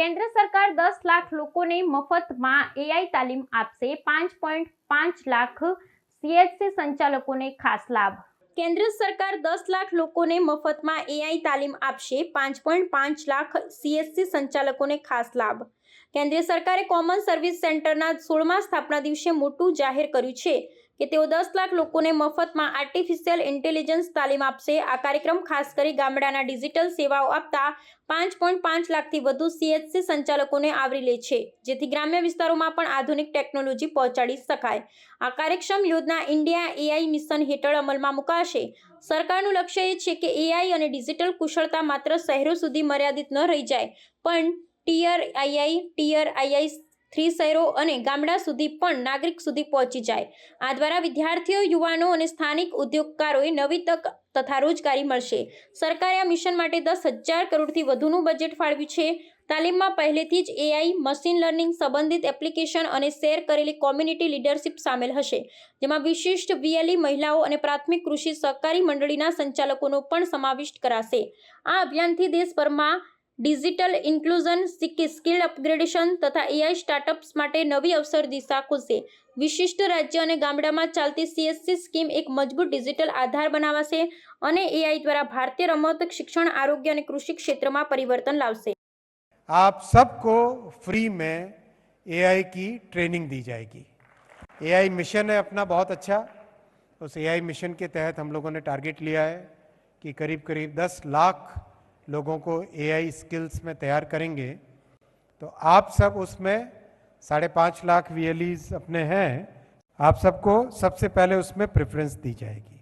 કેન્દ્ર સરકાર દસ લાખ લોકોને મફતમાં એઆઈ તાલીમ આપશે, પાંચ પોઈન્ટ પાંચ લાખ સીએચસી સંચાલકોને ખાસ લાભ. કેન્દ્ર સરકાર દસ લાખ લોકોને મફતમાં એઆઈ તાલીમ આપશે, પાંચ પોઈન્ટ પાંચ લાખ સીએસસી સંચાલકોને ખાસ લાભ. કેન્દ્ર સરકારે કોમન સર્વિસ સેન્ટરના સોળમા સ્થાપના દિવસે મોટું જાહેર કર્યું છે. કે તેઓ દસ લાખ લોકોને મફતમાં આર્ટિફિશિયલ ઇન્ટેલિજન્સ તાલીમ આપશે. આ કાર્યક્રમ ખાસ કરી ગામડાના ડિજિટલ સેવાઓ આપતા પાંચ પોઈન્ટ પાંચ લાખથી વધુ સીએચસી સંચાલકોને આવરી લે છે, જેથી ગ્રામ્ય વિસ્તારોમાં પણ આધુનિક ટેકનોલોજી પહોંચાડી શકાય. આ કાર્યક્ષમ યોજના ઇન્ડિયા એઆઈ મિશન હેઠળ અમલમાં મુકાશે. સરકારનું લક્ષ્ય એ છે કે એઆઈ અને ડિજિટલ કુશળતા માત્ર શહેરો સુધી મર્યાદિત ન રહી જાય, પણ tier II tier II three શહેરો અને ગામડા સુધી પણ નાગરિક સુધી પહોંચી જાય. આ દ્વારા વિદ્યાર્થીઓ, યુવાનો અને સ્થાનિક ઉદ્યોગકારોએ નવી તક તથા રોજગારી મળશે. સરકારે આ મિશન માટે દસ હજાર કરોડથી વધુનું બજેટ ફાળવ્યું છે. તાલીમમાં પહેલેથી જ એઆઈ મશીન લર્નિંગ સંબંધિત એપ્લિકેશન અને શેર કરેલી કોમ્યુનિટી લીડરશિપ સામેલ હશે. જેમાં વિશિષ્ટ વીએલઈ મહિલાઓ અને પ્રાથમિક કૃષિ સહકારી મંડળીના સંચાલકોનો પણ સમાવિષ્ટ કરાશે. આ અભિયાનથી દેશભરમાં ડિજિટલ ઇન્ક્લુઝન સ્કિલ અપગ્રેડેશન તથા એઆઈ સ્ટાર્ટઅપ્સ માટે નવી અવસર દિશા ખુલશે વિશિષ્ટ રાજ્ય અને ગામડામાં ચાલતી સીએસસી સ્કીમ એક મજબૂત ડિજિટલ આધાર બનાવશે અને એઆઈ દ્વારા ભારતીય રમત શિક્ષણ આરોગ્ય અને કૃષિ ક્ષેત્રમાં પરિવર્તન લાવશે आप सबको फ्री में एआई की ट्रेनिंग दी जाएगी एआई मिशन है अपना बहुत अच्छा उस एआई मिशन के तहत हम लोगों ने टारगेट लिया है कि करीब करीब 10 लाख लोगों को एआई स्किल्स में तैयार करेंगे तो आप सब उसमें साढ़े पाँच लाख वी अपने हैं, आप सबको सबसे पहले उसमें प्रेफरेंस दी जाएगी।